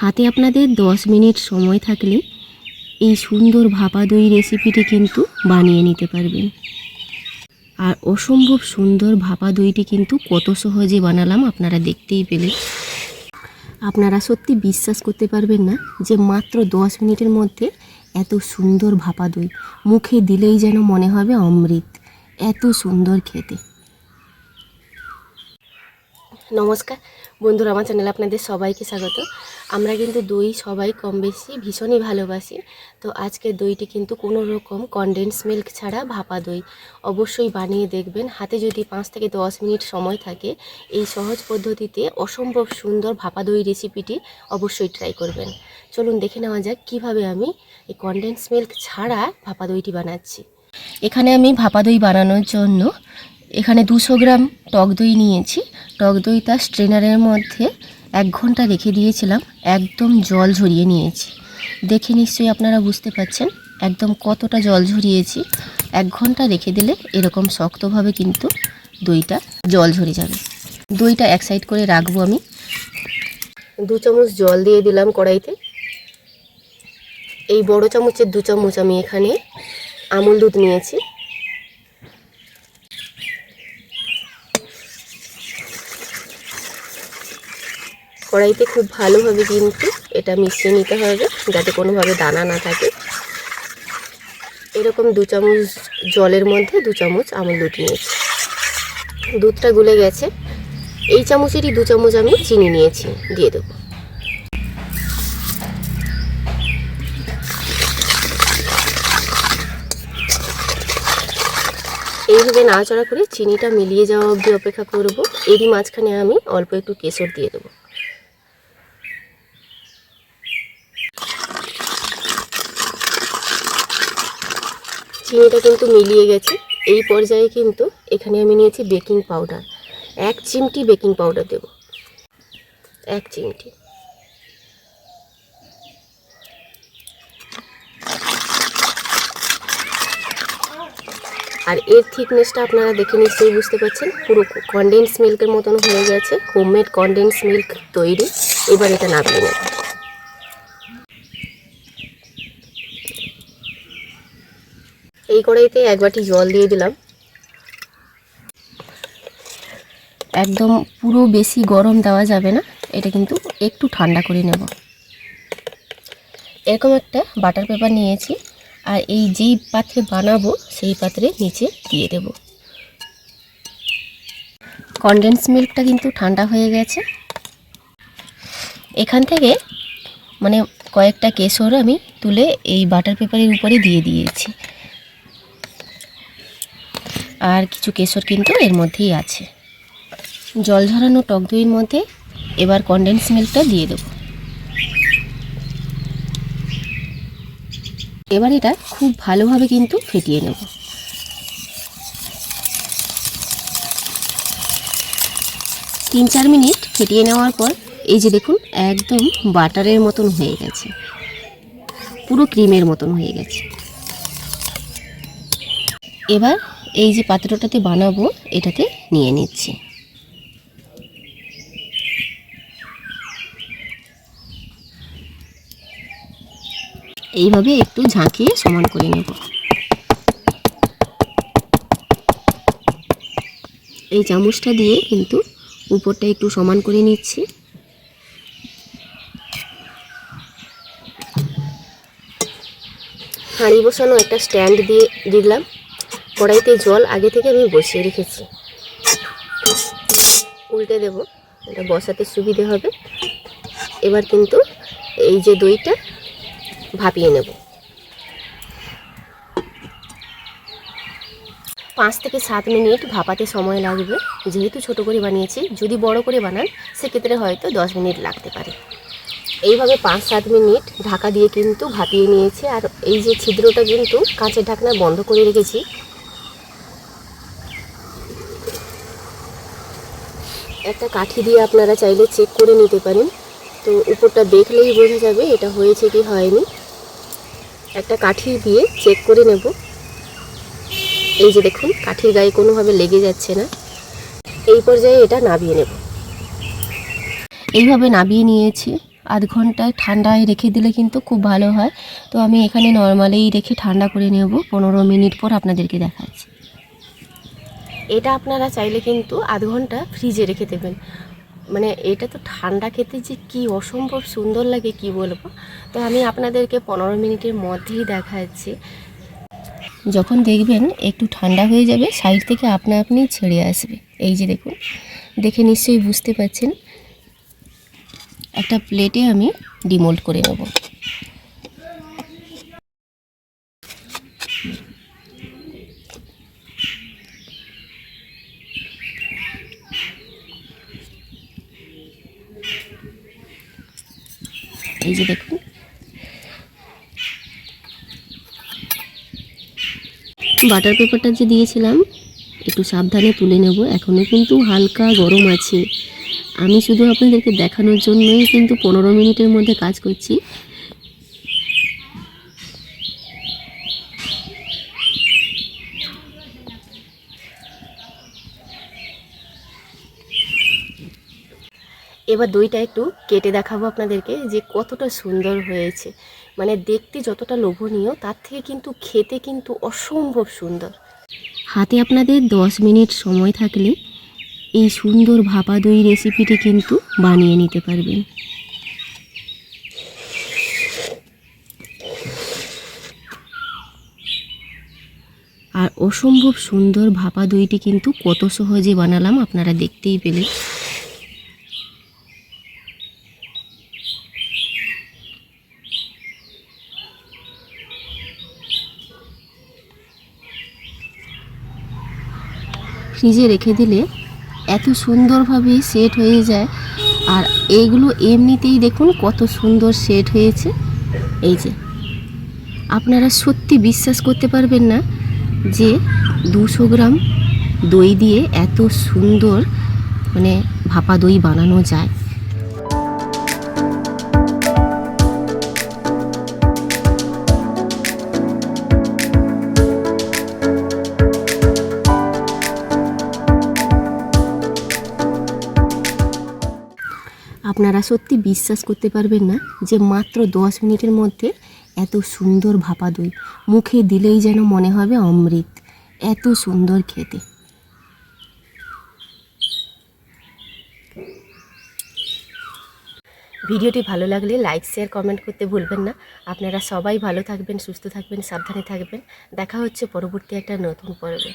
হাতে আপনাদের দশ মিনিট সময় থাকলে এই সুন্দর ভাপা দই রেসিপিটি কিন্তু বানিয়ে নিতে পারবেন। আর অসম্ভব সুন্দর ভাপা দইটি কিন্তু কত সহজে বানালাম আপনারা দেখতেই পেলেন। আপনারা সত্যি বিশ্বাস করতে পারবেন না যে মাত্র দশ মিনিটের মধ্যে এত সুন্দর ভাপা দই মুখে দিলেই যেন মনে হবে অমৃত, এত সুন্দর খেতে। নমস্কার বন্ধুরা, আমার চ্যানেলে আপনাদের সবাইকে স্বাগত। আমরা কিন্তু দই সবাই কম বেশি ভীষণই ভালোবাসি। তো আজকে দইটি কিন্তু কোনো রকম কনডেন্স মিল্ক ছাড়া ভাপা দই। অবশ্যই বানিয়ে দেখবেন। হাতে যদি পাঁচ থেকে দশ মিনিট সময় থাকে, এই সহজ পদ্ধতিতে অসম্ভব সুন্দর ভাপা দই রেসিপিটি অবশ্যই ট্রাই করবেন। চলুন দেখে নেওয়া যাক কীভাবে আমি এই কনডেন্স মিল্ক ছাড়া ভাপা দইটি বানাচ্ছি। এখানে আমি ভাপা দই বানানোর জন্য এখানে দুশো গ্রাম টক দই নিয়েছি। টক দইটা স্ট্রেনারের মধ্যে এক ঘণ্টা রেখে দিয়েছিলাম। একদম জল ঝরিয়ে নিয়েছি। দেখে নিশ্চয়ই আপনারা বুঝতে পারছেন একদম কতটা জল ঝরিয়েছি। এক ঘণ্টা রেখে দিলে এরকম শক্তভাবে কিন্তু দইটা জল ঝরে যাবে। দইটা এক সাইড করে রাখব আমি। দু চামচ জল দিয়ে দিলাম কড়াইতে। এই বড় চামচের দু চামচ আমি এখানে আমুল দুধ নিয়েছি। কড়াইতে খুব ভালোভাবে কিন্তু এটা মিশিয়ে নিতে হবে, যাতে কোনোভাবে দানা না থাকে। এরকম দু চামচ জলের মধ্যে দু চামচ আমুল দুধ নিয়েছি। দুধটা গুলে গেছে। এই চামচেরই দু চামচ আমি চিনি নিয়েছি, দিয়ে দেবো। এইভাবে নাড়াচাড়া করে চিনিটা মিলিয়ে যাওয়া অবধি অপেক্ষা করব। এরই মাঝখানে আমি অল্প একটু কেশর দিয়ে দেবো। চিনিটা কিন্তু মিলিয়ে গেছে। এই পর্যায়ে কিন্তু এখানে আমি নিয়েছি বেকিং পাউডার। এক চিমটি বেকিং পাউডার দেব। এক চিমটি। আর এর থিকনেসটা আপনারা দেখে নিশ্চয়ই বুঝতে পারছেন। পুরো কনডেন্স মিল্কের মতন হয়ে গেছে। হোমমেড কনডেন্স মিল্ক তৈরি। এবার এটা নামিয়ে নেব। এই কড়াইতে এক বাটি জল দিয়ে দিলাম। একদম পুরো বেশি গরম দেওয়া যাবে না, এটা কিন্তু একটু ঠান্ডা করে নেব। এরকম একটা বাটার পেপার নিয়েছি, আর এই যেই পাত্রে বানাবো সেই পাত্রে নিচে দিয়ে দেব। কনডেন্স মিল্কটা কিন্তু ঠান্ডা হয়ে গেছে। এখান থেকে মানে কয়েকটা কেশর আমি তুলে এই বাটার পেপারের উপরে দিয়ে দিয়েছি। আর কিছু কেশর কিন্তু এর মধ্যেই আছে। জল ঝরানো টক দইয়ের মধ্যে এবার কন্ডেন্স মিল্কটা দিয়ে দেবো। এবার এটা খুব ভালোভাবে কিন্তু ফেটিয়ে নেব। তিন চার মিনিট ফেটিয়ে নেওয়ার পর এই যে দেখুন, একদম বাটারের মতন হয়ে গেছে। পুরো ক্রিমের মতন হয়ে গেছে। এবার এই যে পাত্রটাতে বানাবো, এটাতে নিয়ে নিচ্ছি। এইভাবে একটু ঝাঁকিয়ে সমান করে নেব। এই চামচটা দিয়ে কিন্তু উপরটা একটু সমান করে নিচ্ছি। হাঁড়ি বসানো একটা স্ট্যান্ড দিয়ে দিলাম। কড়াইতে জল আগে থেকে আমি বসিয়ে রেখেছি। উল্টে দেব, এটা বসাতে সুবিধে হবে। এবার কিন্তু এই যে দইটা ভাপিয়ে নেব। পাঁচ থেকে সাত মিনিট ভাপাতে সময় লাগবে। যেহেতু ছোট করে বানিয়েছি, যদি বড় করে বানান, সেক্ষেত্রে হয়তো দশ মিনিট লাগতে পারে। এইভাবে পাঁচ সাত মিনিট ঢাকা দিয়ে কিন্তু ভাপিয়ে নিয়েছি। আর এই যে ছিদ্রটা কিন্তু কাঁচের ঢাকনা বন্ধ করে রেখেছি একটা কাঠি দিয়ে আপনারা চাইলে চেক করে নিতে পারেন। তো উপরটা দেখলেই বোঝা যাবে এটা হয়েছে কি হয়নি। একটা কাঠি দিয়ে চেক করে নেব। এই যে দেখুন, কাঠির গায়ে কোনোভাবে লেগে যাচ্ছে না। এই পর্যায়ে এটা নাবিয়ে নেব। এইভাবে নাবিয়ে নিয়েছি। আধ ঘন্টায় ঠান্ডায় রেখে দিলে কিন্তু খুব ভালো হয়। তো আমি এখানে নর্মালেই রেখে ঠান্ডা করে নেব। পনেরো মিনিট পর আপনাদেরকে দেখাচ্ছি। এটা আপনারা চাইলে কিন্তু আধ ঘণ্টা ফ্রিজে রেখে দেবেন। মানে এটা তো ঠান্ডা খেতে যে কি অসম্ভব সুন্দর লাগে, কি বলব? তো আমি আপনাদেরকে পনেরো মিনিটের মধ্যেই দেখাচ্ছি। যখন দেখবেন একটু ঠান্ডা হয়ে যাবে, সাইড থেকে আপনা আপনি ছেড়ে আসবে। এই যে দেখুন, দেখে নিশ্চয়ই বুঝতে পারছেন। একটা প্লেটে আমি ডিমোল্ড করে নেব। যে দেখুন। বাটার পেপারটা যে দিয়েছিলাম, একটু সাবধানে তুলে নেব। এখনও কিন্তু হালকা গরম আছে। আমি শুধু আপনাদেরকে দেখানোর জন্যই কিন্তু পনেরো মিনিটের মধ্যে কাজ করছি। এবার দইটা একটু কেটে দেখাবো আপনাদেরকে যে কতটা সুন্দর হয়েছে। মানে দেখতে যতটা লোভনীয়, তার থেকে কিন্তু খেতে কিন্তু অসম্ভব সুন্দর। হাতে আপনাদের দশ মিনিট সময় থাকলে এই সুন্দর ভাপা দই রেসিপিটি কিন্তু বানিয়ে নিতে পারবেন। আর অসম্ভব সুন্দর ভাপা দইটি কিন্তু কত সহজে বানালাম আপনারা দেখতেই পেলেন। ফ্রিজে রেখে দিলে এত সুন্দরভাবে সেট হয়ে যায়। আর এগুলো এমনিতেই দেখুন কত সুন্দর সেট হয়েছে। এই যে, আপনারা সত্যি বিশ্বাস করতে পারবেন না যে দুশো গ্রাম দই দিয়ে এত সুন্দর মানে ভাপা দই বানানো যায়। আপনারা সত্যি বিশ্বাস করতে পারবেন না যে মাত্র দশ মিনিটের মধ্যে এত সুন্দর ভাপা দই মুখে দিলেই যেন মনে হবে অমৃত। এত সুন্দর খেতে। ভিডিওটি ভালো লাগলে লাইক, শেয়ার, কমেন্ট করতে ভুলবেন না। আপনারা সবাই ভালো থাকবেন, সুস্থ থাকবেন, সাবধানে থাকবেন। দেখা হচ্ছে পরবর্তী একটা নতুন পর্বে।